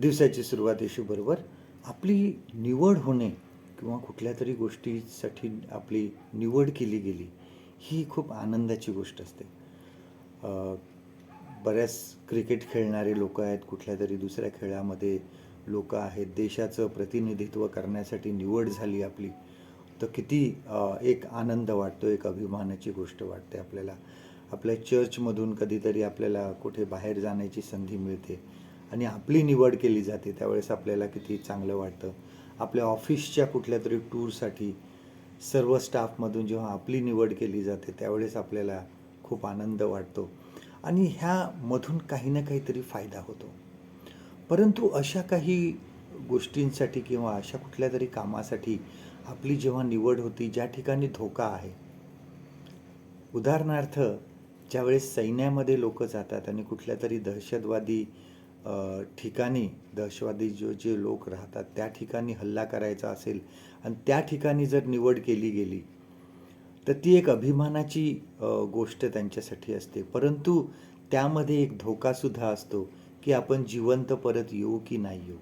दिवसाची सुरुवात येशूबरोबर आपली निवड होणे किंवा कुठल्या तरी गोष्टीसाठी आपली निवड केली गेली ही खूप आनंदाची गोष्ट असते. बऱ्याच क्रिकेट खेळणारे लोक आहेत कुठल्या तरी दुसऱ्या खेळामध्ये लोक आहेत देशाचं प्रतिनिधित्व करण्यासाठी निवड झाली आपली तर किती एक आनंद वाटतो एक अभिमानाची गोष्ट वाटते आपल्याला. आपल्या चर्चमधून कधीतरी आपल्याला कुठे बाहेर जाण्याची संधी मिळते. आणि आपली निवड केली जाते त्यावेळेस आपल्याला किती चांगलं वाटतं. आपल्या ऑफिसच्या कुठल्या तरी टूरसाठी सर्व स्टाफमधून जेव्हा आपली निवड केली जाते त्यावेळेस आपल्याला खूप आनंद वाटतो. आणि ह्यामधून काही ना काहीतरी फायदा होतो. परंतु अशा काही गोष्टींसाठी किंवा अशा कुठल्या तरी कामासाठी आपली जेव्हा निवड होती ज्या ठिकाणी धोका आहे. उदाहरणार्थ ज्यावेळेस सैन्यामध्ये लोक जातात आणि कुठल्या तरी दहशतवादी ठिकाणी दहशतवादी जो जे लोक राहतात त्या ठिकाणी हल्ला करायचा असेल आणि त्या ठिकाणी जर निवड केली गेली तर ती एक अभिमानाची गोष्ट त्यांच्यासाठी असते. परंतु त्यामध्ये एक धोकासुद्धा असतो की आपण जिवंत परत येऊ की नाही येऊ.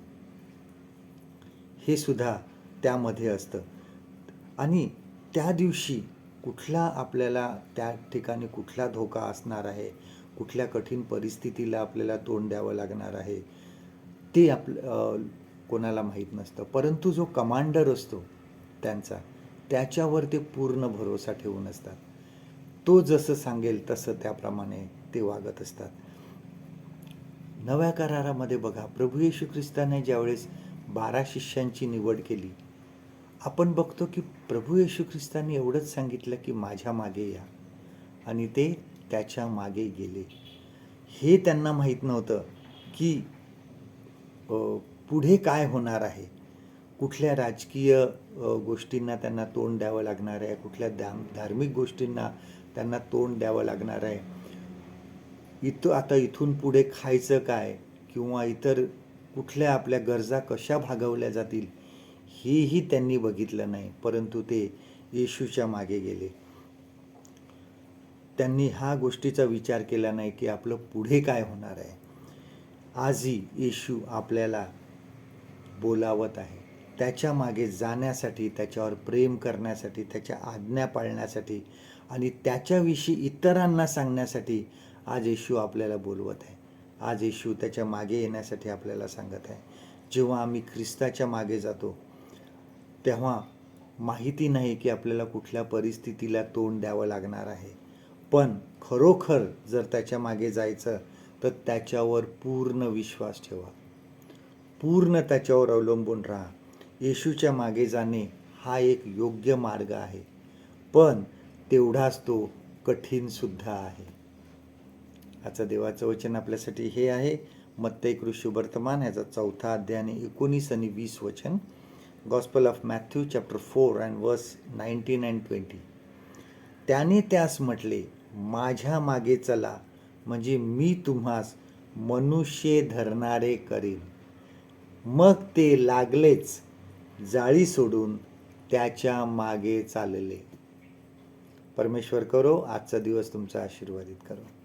हे सुद्धा त्यामध्ये असतं. आणि त्या दिवशी कुठला आपल्याला त्या ठिकाणी कुठला धोका असणार आहे? कुठल्या कठीण परिस्थितीला आपल्याला तोंड द्यावं लागणार आहे ते आप कोणाला माहीत नसतं. परंतु जो कमांडर असतो त्यांचा त्याच्यावर ते पूर्ण भरोसा ठेवून असतात. तो जसं सांगेल तसं त्याप्रमाणे ते वागत असतात. नव्या करारामध्ये बघा प्रभू येशू ख्रिस्ताने ज्यावेळेस बारा शिष्यांची निवड केली आपण बघतो की प्रभू येशू ख्रिस्तांनी एवढंच सांगितलं की माझ्या मागे या. आणि ते त्याच्यामागे गेले. हे त्यांना माहीत नव्हतं की पुढे काय होणार आहे. कुठल्या राजकीय गोष्टींना त्यांना तोंड द्यावं लागणार आहे? कुठल्या धाम धार्मिक गोष्टींना त्यांना तोंड द्यावं लागणार आहे? इथं आता इथून पुढे खायचं काय? किंवा इतर कुठल्या आपल्या गरजा कशा भागवल्या जातील? हेही त्यांनी बघितलं नाही. परंतु ते येशूच्या मागे गेले. त्यांनी ह्या गोष्टीचा विचार केला नाही की आपलं पुढे काय होणार आहे. आजही येशू आपल्याला बोलावत आहे. त्याच्यामागे जाण्यासाठी त्याच्यावर प्रेम करण्यासाठी त्याच्या आज्ञा पाळण्यासाठी आणि त्याच्याविषयी इतरांना सांगण्यासाठी आज येशू आपल्याला बोलवत आहे. आज येशू त्याच्यामागे येण्यासाठी आपल्याला सांगत आहे. जेव्हा आम्ही ख्रिस्ताच्या मागे जातो तेव्हा माहिती नाही की आपल्याला कुठल्या परिस्थितीला तोंड द्यावं लागणार आहे. पण खरोखर जर त्याच्यामागे जायचं तर त्याच्यावर पूर्ण विश्वास ठेवा. पूर्ण त्याच्यावर अवलंबून राहा. येशूच्या मागे जाणे हा एक योग्य मार्ग आहे. पण तेवढाच तो कठीणसुद्धा आहे. आजचं देवाचं वचन आपल्यासाठी हे आहे. मत्तय कृषी वर्तमान ह्याचा चौथा अध्याय आणि एकोणीस आणि वीस वचन. Gospel of Matthew chapter four and verse nineteen and twenty त्याने त्यास म्हटले माझ्या मागे चला म्हणजे मी तुम्हास मनुष्य धरणारे करीन. मग ते लागलेच जाळी सोडून त्याच्यामागे चालले. परमेश्वर करो आजचा दिवस तुमचा आशीर्वादित करो.